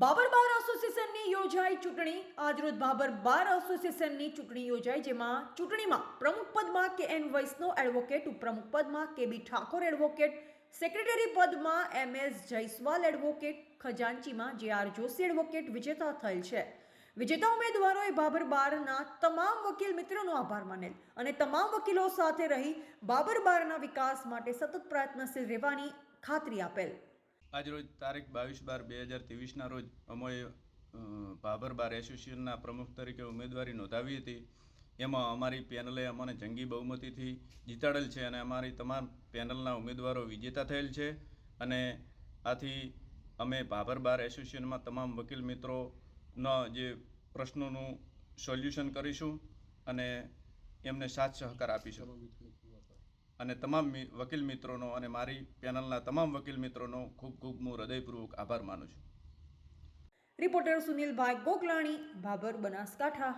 એસોસિએશનની યોજાઈ ચૂંટણી. આજરોજ બાબર બાર એસોસિએશનની ચૂંટણી યોજાઈ, જેમાં ચૂંટણીમાં પ્રમુખ પદમાં કે એન વૈષ્ણવ એડવોકેટ ઉપપ્રમુખ પદમાં કે બી ઠાકોર એડવોકેટ સેક્રેટરી પદમાં એમ એસ જયસ્વાલ એડવોકેટ ખજાનચીમાં જે આર જોશી એડવોકેટ વિજેતા થયેલ છે. વિજેતા ઉમેદવારોએ બાબર બારના તમામ વકીલ મિત્રોનો આભાર માનેલ અને તમામ વકીલો સાથે રહી બાબર બારના વિકાસ માટે સતત પ્રયત્નશીલ રહેવાની ખાતરી આપેલ. આજરોજ તારીખ બાવીસ બાર બે હજાર ત્રેવીસના રોજ અમોએ ભાભર બાર એસોસિએશનના પ્રમુખ તરીકે ઉમેદવારી નોંધાવી હતી. એમાં અમારી પેનલે અમને જંગી બહુમતીથી જીતાડેલ છે અને અમારી તમામ પેનલના ઉમેદવારો વિજેતા થયેલ છે. અને આથી અમે ભાભર બાર એસોસિએશનમાં તમામ વકીલ મિત્રોના જે પ્રશ્નોનું સોલ્યુશન કરીશું અને એમને સાથ સહકાર આપીશું. અને તમામ વકીલ મિત્રોનો અને મારી પેનલના તમામ વકીલ મિત્રોનો ખૂબ ખૂબ હું હૃદયપૂર્વક આભાર માનું છું. રિપોર્ટર સુનિલભાઈ ગોકલાણી, ભાભર બનાસકાંઠા.